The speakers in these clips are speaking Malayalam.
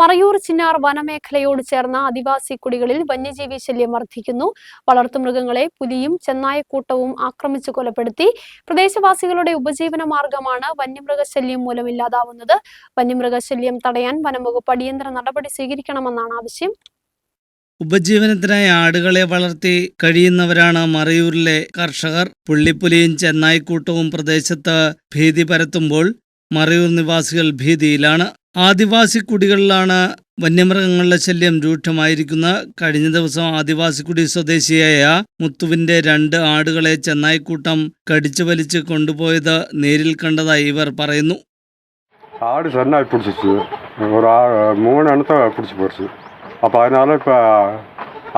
മറയൂർ ചിന്നാർ വനമേഖലയോട് ചേർന്ന ആദിവാസി കുടികളിൽ വന്യജീവി ശല്യം വർദ്ധിക്കുന്നു. വളർത്തുമൃഗങ്ങളെ പുലിയും ചെന്നായക്കൂട്ടവും ആക്രമിച്ചു കൊലപ്പെടുത്തി. പ്രദേശവാസികളുടെ ഉപജീവന മാർഗമാണ് വന്യമൃഗശല്യം മൂലം ഇല്ലാതാവുന്നത് വന്യമൃഗശല്യം തടയാൻ വനംവകുപ്പ് അടിയന്തര നടപടി സ്വീകരിക്കണമെന്നാണ് ആവശ്യം. ഉപജീവനത്തിനായി ആടുകളെ വളർത്തി കഴിയുന്നവരാണ് മറയൂരിലെ കർഷകർ. പുള്ളിപ്പുലിയും ചെന്നായിക്കൂട്ടവും പ്രദേശത്ത് ഭീതി പരത്തുമ്പോൾ മറയൂർ നിവാസികൾ ഭീതിയിലാണ് ആദിവാസി കുടികളിലാണ് വന്യമൃഗങ്ങളുടെ ശല്യം രൂക്ഷമായിരിക്കുന്നത് കഴിഞ്ഞ ദിവസം ആദിവാസിക്കുടി സ്വദേശിയായ മുത്തുവിന്റെ രണ്ട് ആടുകളെ ചെന്നായിക്കൂട്ടം കടിച്ചു വലിച്ച് കൊണ്ടുപോയത് നേരിൽ കണ്ടതായി ഇവർ പറയുന്നു ஆடு சென்னாய் பிடிச்சிச்சு ஒரு ஆ மூணு எண்ணத்தை பிடிச்சி போயிடுச்சு அப்போ அதனால் இப்போ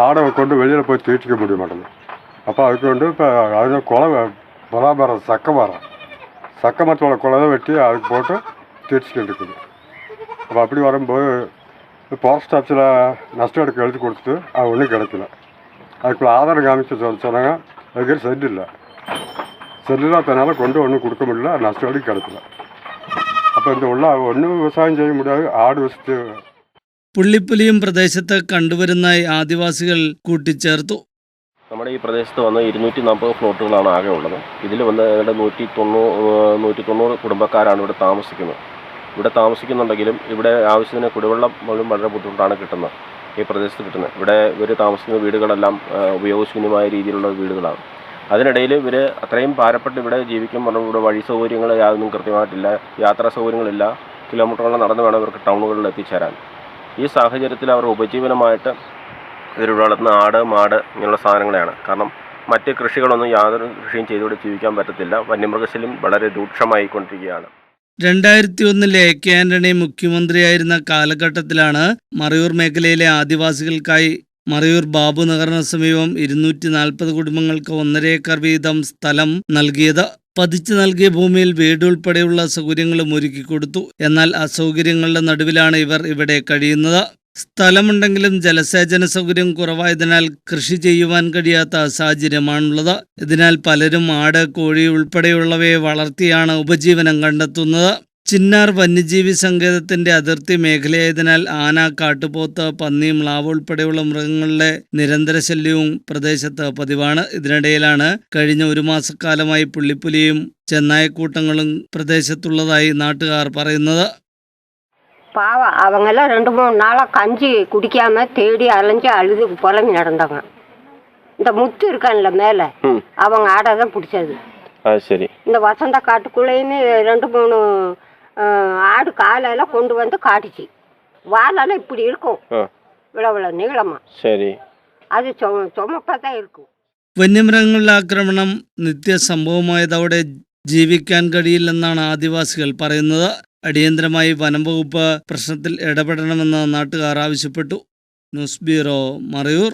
ஆடை கொண்டு வெளியில் போய் தீட்டிக்க முடிய மாட்டேங்குது அப்போ அதுக்கு வந்து இப்போ அது குலை பலாமரம் சக்க மரம் சக்க மரத்தோட குலை வெட்டி அதுக்கு போட்டு தீட்டிச்சுக்கிட்டு இருக்குது அப்போ அப்படி வரும்போது ஃபாரஸ்ட் ஆஃபீஸில் நஷ்டம் எடுக்க எழுதி கொடுத்துட்டு அது ஒன்றும் கிடைக்கல அதுக்குள்ள ஆதாரம் காமிச்சு சொல்ல சொன்னாங்க அதுக்கு செல் இல்லை செல் இல்லாதனால கொண்டு ஒன்றும் கொடுக்க முடியல நஷ்டம் எடுக்க கிடைக்கல അപ്പോൾ இந்த உள்ள ஒன்றும் விவசாயம் செய்ய முடியாது ஆடு வச்சுட்டு പുള്ളിപ്പുലിയും പ്രദേശത്ത് കണ്ടുവരുന്നതായി ആദിവാസികൾ കൂട്ടിച്ചേർത്തു നമ്മുടെ ഈ പ്രദേശത്ത് വന്ന് ഇരുന്നൂറ്റി നാൽപ്പത് ഫ്ലോട്ടുകളാണ് ആകെ ഉള്ളത്. ഇതിൽ വന്ന് ഏതാണ്ട് നൂറ്റി തൊണ്ണൂറ് നൂറ്റി തൊണ്ണൂറ് കുടുംബക്കാരാണ് ഇവിടെ താമസിക്കുന്നത്. ഇവിടെ താമസിക്കുന്നുണ്ടെങ്കിലും ഇവിടെ ആവശ്യത്തിന് കുടിവെള്ളം പോലും വളരെ ബുദ്ധിമുട്ടാണ് കിട്ടുന്നത് ഈ പ്രദേശത്ത് കിട്ടുന്നത്. ഇവിടെ ഇവർ താമസിക്കുന്ന വീടുകളെല്ലാം ഉപയോഗശൂന്യമായ രീതിയിലുള്ള വീടുകളാണ്. അതിനിടയിൽ ഇവർ അത്രയും ഭാരപ്പെട്ട് ഇവിടെ ജീവിക്കും പറഞ്ഞാൽ ഇവിടെ വഴി സൗകര്യങ്ങൾ യാതൊന്നും കൃത്യമായിട്ടില്ല. യാത്രാ സൗകര്യങ്ങളില്ല. കിലോമീറ്ററുകൾ നടന്ന് വേണം ഇവർക്ക് ടൗണുകളിൽ എത്തിച്ചേരാൻ. ഈ സാഹചര്യത്തിൽ അവർ ഉപജീവനമായിട്ട് ഇവർ വളർത്തുന്ന ആട് മാട് ഇങ്ങനെയുള്ള സാധനങ്ങളെയാണ്. കാരണം മറ്റ് കൃഷികളൊന്നും യാതൊരു കൃഷിയും ചെയ്തുകൊണ്ട് ജീവിക്കാൻ പറ്റത്തില്ല. വന്യമൃഗശല്യം വളരെ രൂക്ഷമായിക്കൊണ്ടിരിക്കുകയാണ്. രണ്ടായിരത്തി ഒന്നിലെ എ. കെ. ആന്റണി മുഖ്യമന്ത്രിയായിരുന്ന കാലഘട്ടത്തിലാണ് മറയൂർ മേഖലയിലെ ആദിവാസികൾക്കായി മറയൂർ ബാബു നഗറിന് സമീപം ഇരുന്നൂറ്റി നാൽപ്പത് കുടുംബങ്ങൾക്ക് ഒന്നര ഏക്കർ വീതം സ്ഥലം നൽകിയത്. പതിച്ചു നൽകിയ ഭൂമിയിൽ വീടുൾപ്പെടെയുള്ള സൗകര്യങ്ങളും ഒരുക്കി കൊടുത്തു എന്നാൽ അസൗകര്യങ്ങളുടെ നടുവിലാണ് ഇവർ ഇവിടെ കഴിയുന്നത്. സ്ഥലമുണ്ടെങ്കിലും ജലസേചന സൗകര്യം കുറവായതിനാൽ കൃഷി ചെയ്യുവാൻ കഴിയാത്ത സാഹചര്യമാണുള്ളത്. ഇതിനാൽ പലരും ആട് കോഴി ഉൾപ്പെടെയുള്ളവയെ വളർത്തിയാണ് ഉപജീവനം കണ്ടെത്തുന്നത്. ചിന്നാർ വന്യജീവി സങ്കേതത്തിന്റെ അതിർത്തി മേഖലയായതിനാൽ ആന കാട്ടുപോത്ത് പന്നി മ്ലാവ് ഉൾപ്പെടെയുള്ള മൃഗങ്ങളുടെ നിരന്തര ശല്യവും പ്രദേശത്ത് പതിവാണ്. ഇതിനിടയിലാണ് കഴിഞ്ഞ ഒരു മാസക്കാലമായി പുള്ളിപ്പുലിയും ചെന്നായക്കൂട്ടങ്ങളും പ്രദേശത്തുള്ളതായി നാട്ടുകാർ പറയുന്നത്. பாவம் அவங்கெல்லாம் ரெண்டு மூணு நாளாக கஞ்சி குடிக்காம தேடி அலைஞ்சு அழுது புலம்பி நடந்தாங்க இந்த முத்து இருக்கான்ல மேலே ம். அவங்க ஆடை தான் பிடிச்சது അത് ശരി இந்த வசந்த காட்டுக்குள்ளேயுமே ரெண்டு மூணு அஹ், ஆடு காலையில் கொண்டு வந்து காட்டுச்சு வாலெல்லாம் இப்படி இருக்கும் ആ இவ்வளோ இவ்வளோ நீளமாக ശരി அது சொ சுமப்பாக தான் இருக்கும் വന്യമൃഗങ്ങളുടെ ആക്രമണം നിത്യസംഭവമായതോടെ ജീവിക്കാൻ കഴിയില്ലെന്നാണ് ആദിവാസികൾ പറയുന്നത് അടിയന്തരമായി വനം വകുപ്പ് പ്രശ്നത്തിൽ ഇടപെടണമെന്ന് നാട്ടുകാർ ആവശ്യപ്പെട്ടു. News bureau Marayur.